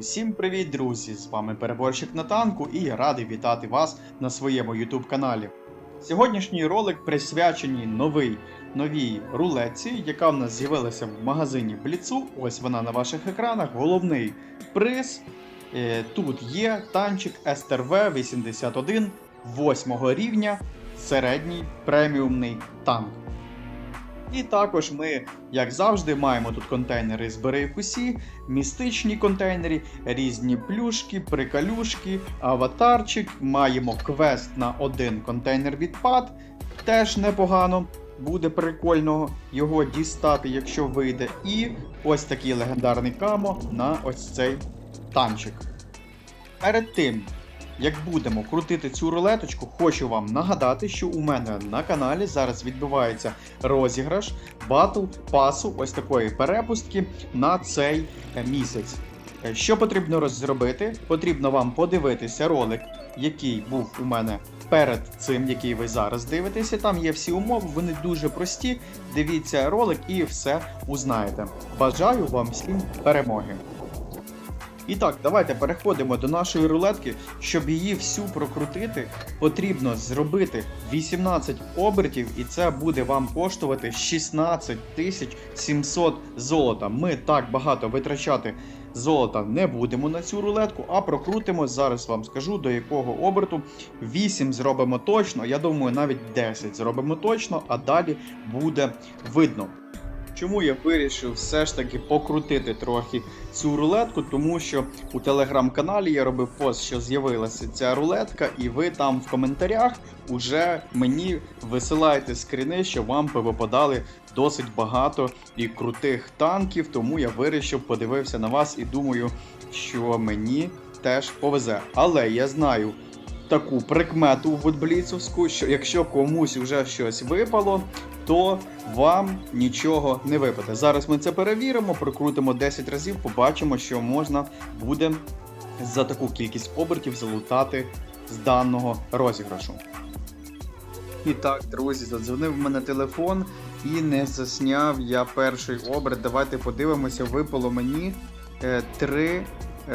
Усім привіт, друзі! З вами переборщик на танку і я радий вітати вас на своєму YouTube каналі. Сьогоднішній ролик присвячений новий, новій рулетці, яка в нас з'явилася в магазині Бліцу. Ось вона на ваших екранах. Головний приз. Е, Тут є танчик STRV 81 8 рівня, середній преміумний танк. І також ми, як завжди, маємо тут контейнери в кусі, містичні контейнери, різні плюшки, приколюшки, аватарчик. Маємо квест на один контейнер відпад. Теж непогано. Буде прикольно його дістати, якщо вийде. І ось такий легендарний камо на ось цей танчик. Перед тим, як будемо крутити цю рулеточку, хочу вам нагадати, що у мене на каналі зараз відбувається розіграш батл пасу ось такої перепустки на цей місяць. Е, Що потрібно зробити? Потрібно вам подивитися ролик, який був у мене перед цим, який ви зараз дивитеся. Там є всі умови, вони дуже прості. Дивіться ролик і все узнаєте. Бажаю вам всім перемоги! І так, давайте переходимо до нашої рулетки. Щоб її всю прокрутити, потрібно зробити 18 обертів, і це буде вам коштувати 16 700 золота. Ми так багато витрачати золота не будемо на цю рулетку, а прокрутимо. Зараз вам скажу до якого оберту. 8 зробимо точно, я думаю, навіть 10 зробимо точно, а далі буде видно. Чому я вирішив все ж таки покрутити трохи цю рулетку? Тому що у телеграм-каналі я робив пост, що з'явилася ця рулетка, і ви там в коментарях уже мені висилаєте скріни, що вам повипадали досить багато і крутих танків. Тому я вирішив, подивився на вас і думаю, що мені теж повезе. Але я знаю. Таку прикмету вудбліцовську, що якщо комусь вже щось випало, то вам нічого не випаде. Зараз ми це перевіримо, прокрутимо 10 разів, побачимо, що можна буде за таку кількість обертів залутати з даного розіграшу. І так, друзі, задзвонив в мене телефон і не засняв я перший оберт. Давайте подивимося, випало мені е, три е,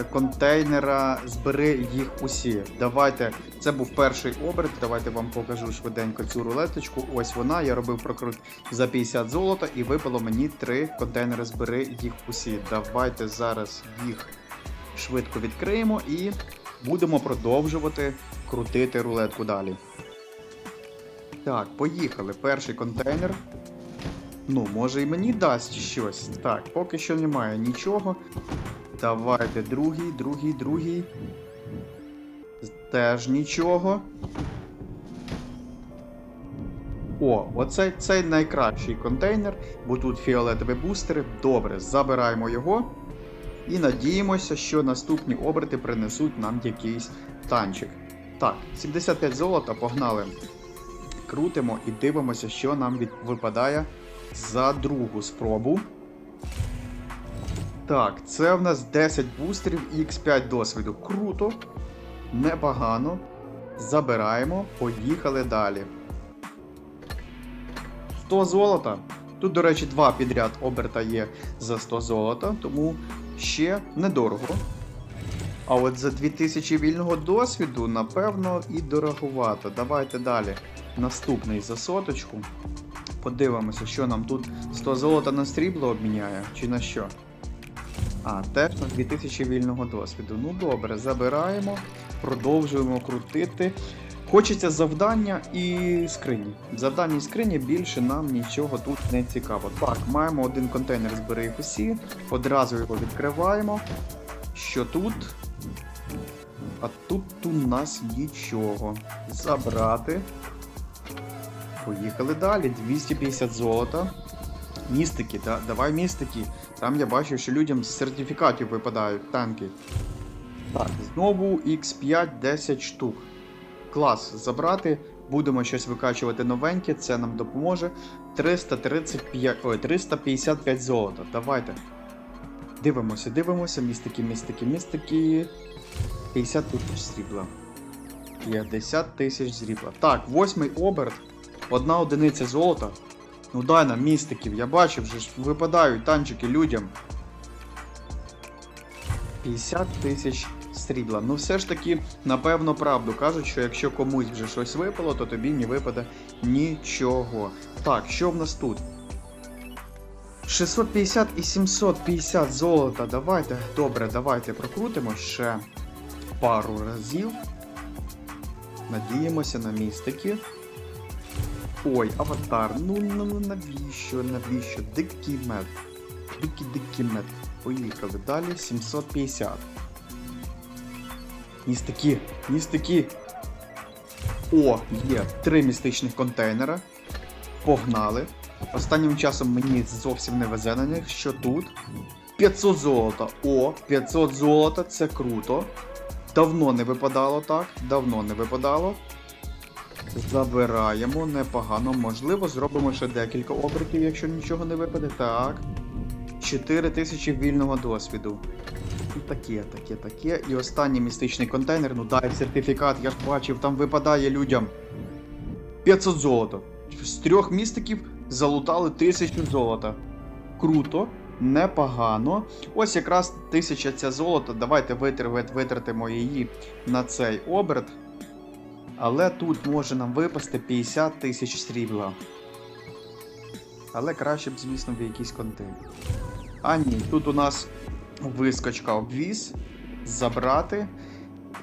контейнера, збери їх усі. Давайте, це був перший оберт. Давайте вам покажу швиденько цю рулеточку. Ось вона. Я робив прокрут за 50 золота і випало мені три контейнери, збери їх усі. Давайте зараз їх швидко відкриємо і будемо продовжувати крутити рулетку далі. Так, поїхали. Перший контейнер. Ну, може і мені дасть щось. Так, поки що немає нічого. Давайте другий, другий, другий. Теж нічого. О, оцей цей найкращий контейнер, бо тут фіолетові бустери. Добре, забираємо його. І надіємося, що наступні оберти принесуть нам якийсь танчик. Так, 75 золота, погнали. Крутимо і дивимося, що нам від... випадає за другу спробу. Так, це в нас 10 бустерів і X5 досвіду. Круто. Непогано. Забираємо, поїхали далі. 100 золота. Тут, до речі, два підряд оберта є за 100 золота, тому ще недорого. А от за 2000 вільного досвіду, напевно, і дороговато. Давайте далі. Наступний за соточку. Подивимося, що нам тут 100 золота на срібло обміняє, чи на що. А, теж 2000 вільного досвіду. Ну добре, забираємо, продовжуємо крутити. Хочеться завдання і скрині. Завдання і скрині більше нам нічого тут не цікаво. Так, маємо один контейнер збери їх усі. Одразу його відкриваємо. Що тут? А тут у нас нічого. Забрати. Поїхали далі. 250 золота. Містики, да? давай містики. Там я бачу, що людям з сертифікатів випадають танки. Так, знову X5 10 штук. Клас, забрати. Будемо щось викачувати новеньке, це нам допоможе. 335, ой, 355 золота. Давайте. Дивимося, дивимося. Містики, містики, містики. 50 тисяч срібла. 50 тисяч срібла. Так, восьмий оберт. Одна одиниця золота. Ну дай нам містиків, я бачив, вже ж випадають танчики людям. 50 тисяч срібла. Ну, все ж таки, напевно, правду кажуть, що якщо комусь вже щось випало, то тобі не випаде нічого. Так, що в нас тут? 650 і 750 золота. Давайте. Добре, давайте прокрутимо ще пару разів. Надіємося на містики. Ой, аватар. Ну, ну ну, навіщо, навіщо? Дикий мед. Дикий дикий мед. Поїхали далі. 750. Містики, містики. О, є три містичних контейнера. Погнали. Останнім часом мені зовсім не везе на них. Що тут? 500 золота. О, 500 золота, це круто. Давно не випадало так. Давно не випадало. Забираємо, непогано. Можливо, зробимо ще декілька обертів, якщо нічого не випаде. Так. 4000 вільного досвіду. І таке, таке, таке. І останній містичний контейнер, ну дай сертифікат, я ж бачив, там випадає людям. 500 золота. З трьох містиків залутали 1000 золота. Круто, непогано. Ось якраз 1000 ця золота. Давайте витратимо її на цей оберт. Але тут може нам випасти 50 тисяч срібла. Але краще б, звісно, в якийсь контейнер. А ні, тут у нас вискочка обвіз. Забрати.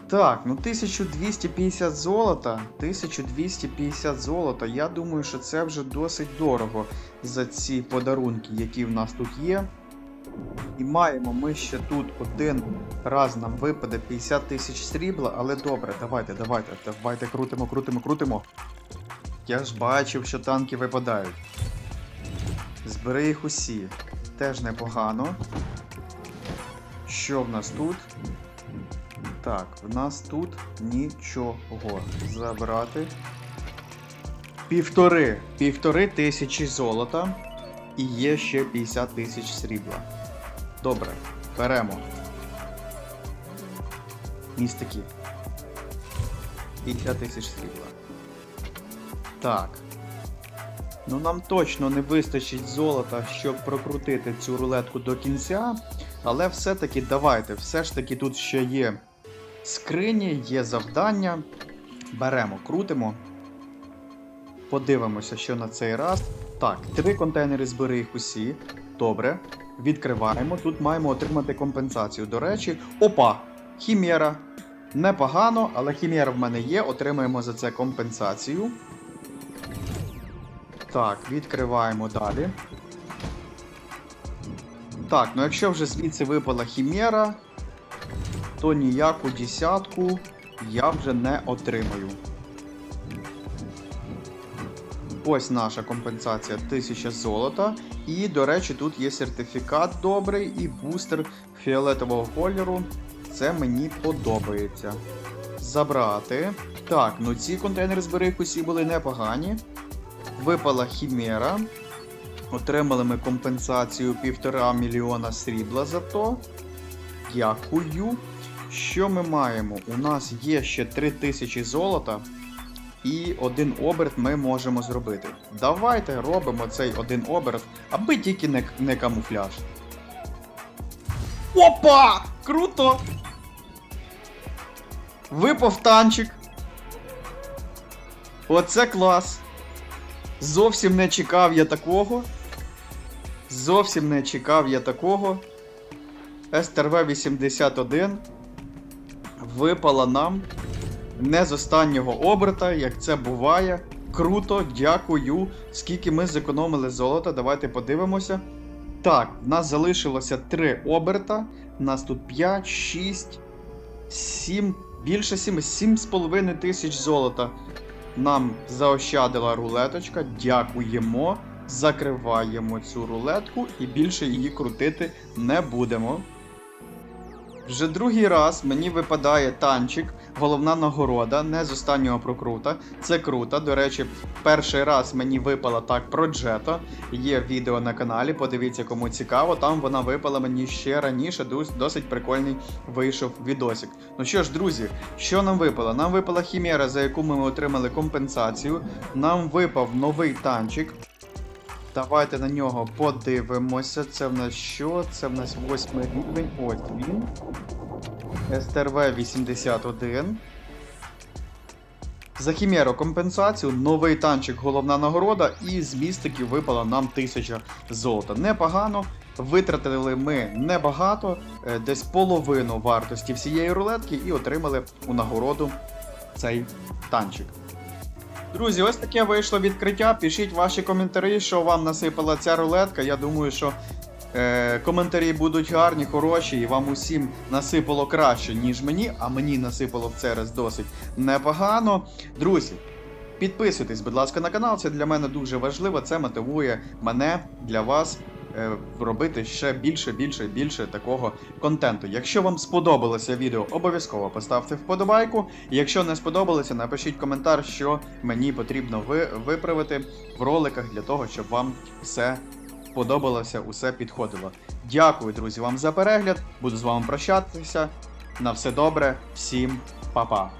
Так, ну 1250 золота. 1250 золота. Я думаю, що це вже досить дорого за ці подарунки, які в нас тут є. І маємо ми ще тут один раз нам випаде 50 тисяч срібла, але добре, давайте, давайте, давайте крутимо, крутимо, крутимо. Я ж бачив, що танки випадають. Збери їх усі. Теж непогано. Що в нас тут? Так, в нас тут нічого. Забрати. Півтори. Півтори тисячі золота. І є ще 50 тисяч срібла. Добре, беремо. Містики. 50 тисяч срібла. Так. Ну нам точно не вистачить золота, щоб прокрутити цю рулетку до кінця. Але все-таки давайте, все ж таки тут ще є скрині, є завдання. Беремо, крутимо. Подивимося, що на цей раз. Так, три контейнери збери їх усі. Добре. Відкриваємо. Тут маємо отримати компенсацію. До речі, опа! Хімєра. Непогано, але хімєра в мене є. Отримаємо за це компенсацію. Так, відкриваємо далі. Так, ну якщо вже звідси випала хімєра, то ніяку десятку я вже не отримаю. Ось наша компенсація 1000 золота. І, до речі, тут є сертифікат добрий і бустер фіолетового кольору. Це мені подобається. Забрати. Так, ну ці контейнери збери усі були непогані. Випала хімера. Отримали ми компенсацію 1,5 мільйона срібла за то. Дякую. Що ми маємо? У нас є ще 3000 золота. І один оберт ми можемо зробити. Давайте робимо цей один оберт, аби тільки не, не камуфляж. Опа! Круто! Випав танчик. Оце клас. Зовсім не чекав я такого. Зовсім не чекав я такого. СТРВ 81 випала нам не з останнього оберта, як це буває. Круто, дякую. Скільки ми зекономили золота, давайте подивимося. Так, в нас залишилося 3 оберта. У нас тут 5, 6, 7, більше 7, 7,5 тисяч золота. Нам заощадила рулеточка. Дякуємо. Закриваємо цю рулетку і більше її крутити не будемо. Вже другий раз мені випадає танчик, головна нагорода, не з останнього прокрута. Це круто. До речі, перший раз мені випала так про Джета. Є відео на каналі, подивіться, кому цікаво. Там вона випала мені ще раніше, досить прикольний вийшов відосик. Ну що ж, друзі, що нам випало? Нам випала хімера, за яку ми отримали компенсацію. Нам випав новий танчик. Давайте на нього подивимося. Це в нас що? Це в нас восьмий рівень. Ось він. СТРВ-81. За хімєро компенсацію, новий танчик головна нагорода, і з містиків випала нам 1000 золота. Непогано. Витратили ми небагато, е, десь половину вартості всієї рулетки, і отримали у нагороду цей танчик. Друзі, ось таке вийшло відкриття. Пишіть ваші коментарі, що вам насипала ця рулетка. Я думаю, що е, коментарі будуть гарні, хороші, і вам усім насипало краще, ніж мені, а мені насипало в раз досить непогано. Друзі, підписуйтесь, будь ласка, на канал. Це для мене дуже важливо. Це мотивує мене для вас. е, Робити ще більше, більше, більше такого контенту. Якщо вам сподобалося відео, обов'язково поставте вподобайку. Якщо не сподобалося, напишіть коментар, що мені потрібно ви, виправити в роликах для того, щоб вам все подобалося, усе підходило. Дякую, друзі, вам за перегляд. Буду з вами прощатися. На все добре, всім па-па.